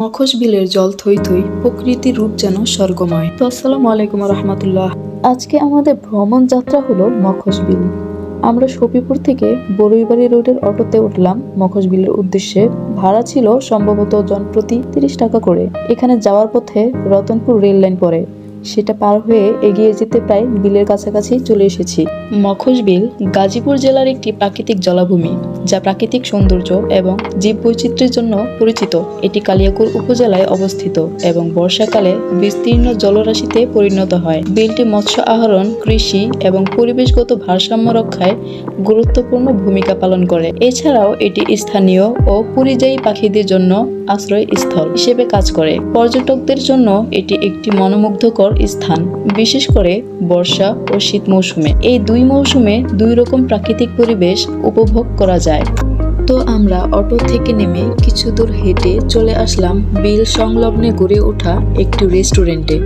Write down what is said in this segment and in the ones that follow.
মখস বিলের জল থই থই প্রকৃতির রূপ যেন স্বর্গময়। তো আসসালামু আলাইকুম রহমতুল্লাহ আজকে আমাদের ভ্রমণ যাত্রা হলো মখস বিল। আমরা সফিপুর থেকে বরুইবাড়ি রোডের অটোতে উঠলাম। মখস বিলের উদ্দেশ্যে ভাড়া ছিল সম্ভবত জনপ্রতি তিরিশ টাকা করে। এখানে যাওয়ার পথে রতনপুর রেল লাইন পড়ে। সেটা পার হয়ে এগিয়ে যেতে প্রায় বিলের কাছাকাছি চলে এসেছি। মখস বিল গাজীপুর জেলার একটি প্রাকৃতিক জলাভূমি, যা প্রাকৃতিক সৌন্দর্য এবং জীববৈচিত্র্যের জন্য পরিচিত। এটি কালিয়াকুর উপজেলায় অবস্থিত এবং বর্ষাকালে বিস্তীর্ণ জলরাশিতে পরিণত হয়। বিলটি মৎস্য আহরণ, কৃষি এবং পরিবেশগত ভারসাম্য রক্ষায় গুরুত্বপূর্ণ ভূমিকা পালন করে। এছাড়াও এটি স্থানীয় ও পরিযায়ী পাখিদের জন্য আশ্রয় স্থল হিসেবে কাজ করে। পর্যটকদের জন্য এটি একটি মনোমুগ্ধকর স্থান, বিশেষ করে বর্ষা ও শীত মৌসুমে। এই দুই মৌসুমে দুই রকম প্রাকৃতিক পরিবেশ উপভোগ করা যায়। তো আমরা অটো থেকে নেমে কিছু দূর হেঁটে চলে আসলাম বিল সংলগ্নে গড়ে ওঠা একটি রেস্টুরেন্টে।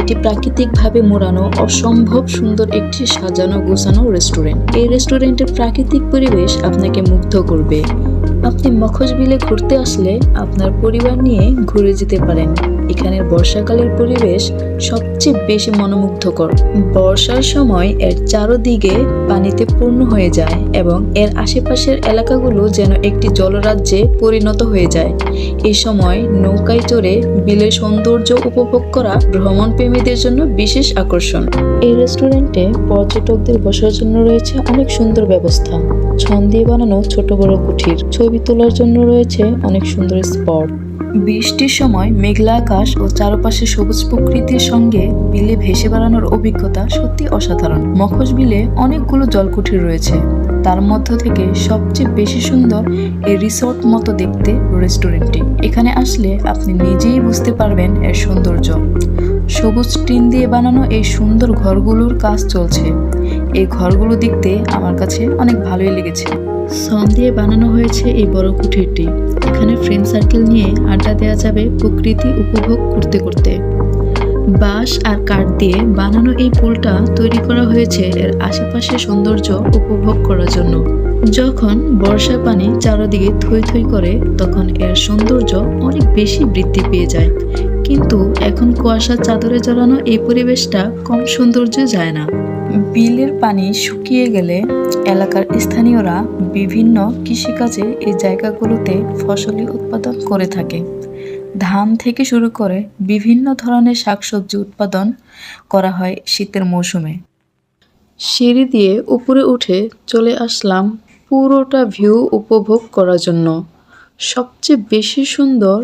এটি প্রাকৃতিকভাবে মোড়ানো অসম্ভব সুন্দর একটি সাজানো গোছানো রেস্টুরেন্ট। এই রেস্টুরেন্টের প্রাকৃতিক পরিবেশ আপনাকে মুগ্ধ করবে। আপনি মখস বিলে ঘুরতে আসলে আপনার পরিবার নিয়ে ঘুরে যেতে পারেন। এখানের বর্ষাকালের পরিবেশ সবচেয়ে বেশি মনোমুগ্ধকর। বর্ষার সময় এর চারোদিকে পানিতে পূর্ণ হয়ে যায় এবং এর আশেপাশের এলাকাগুলো যেন একটি জলরাজ্যে পরিণত হয়ে যায়। এই সময় নৌকায় চড়ে বিলের সৌন্দর্য উপভোগ করা ভ্রমণ প্রেমীদের জন্য বিশেষ আকর্ষণ। এই রেস্টুরেন্টে পর্যটকদের বসার জন্য রয়েছে অনেক সুন্দর ব্যবস্থা। ছন দিয়ে বানানো ছোট বড় কুঠির। ছবি তোলার জন্য রয়েছে অনেক সুন্দর স্পট। বৃষ্টির সময় মেঘলা আকাশ ও চারপাশে সবুজ প্রকৃতির সঙ্গে বিলে ভেসে বেড়ানোর অভিজ্ঞতা সত্যি অসাধারণ। মখস বিলে অনেকগুলো জলকুঠির রয়েছে। তার মধ্য থেকে সবচেয়ে বেশি সুন্দর এই রিসোর্ট মতো দেখতে রেস্টুরেন্টটি এখানে আসলে আপনি নিজেই বুঝতে পারবেন এর সৌন্দর্য। সবুজ টিন দিয়ে বানানো এই সুন্দর ঘরগুলোর কাজ চলছে। এই ঘরগুলো দেখতে আমার কাছে অনেক ভালোই লেগেছে। সন দিয়ে বানানো হয়েছে এই বড় কুঠিরটি। এখানে ফ্রেন্ড সার্কেল নিয়ে আড্ডা দেওয়া যাবে প্রকৃতি উপভোগ করতে করতে। বাঁশ আর কাঠ দিয়ে বানানো এই পুলটা তৈরি করা হয়েছে এর আশেপাশের সৌন্দর্য উপভোগ করার জন্য। যখন বর্ষা পানি চারদিকে থই থই করে, তখন এর সৌন্দর্য অনেক বেশি বৃদ্ধি পেয়ে যায়। কিন্তু এখন কুয়াশার চাদরে জড়ানো এই পরিবেশটা কম সৌন্দর্য যায় না। বিলের পানি শুকিয়ে গেলে এলাকার স্থানীয়রা বিভিন্ন কৃষিকাজে এই জায়গাগুলোতে ফসলি উৎপাদন করে থাকে। ধান থেকে শুরু করে বিভিন্ন ধরনের শাকসবজি উৎপাদন করা হয় শীতের মৌসুমে। সিঁড়ি দিয়ে উপরে উঠে চলে আসলাম পুরোটা ভিউ উপভোগ করার জন্য। সবচেয়ে বেশি সুন্দর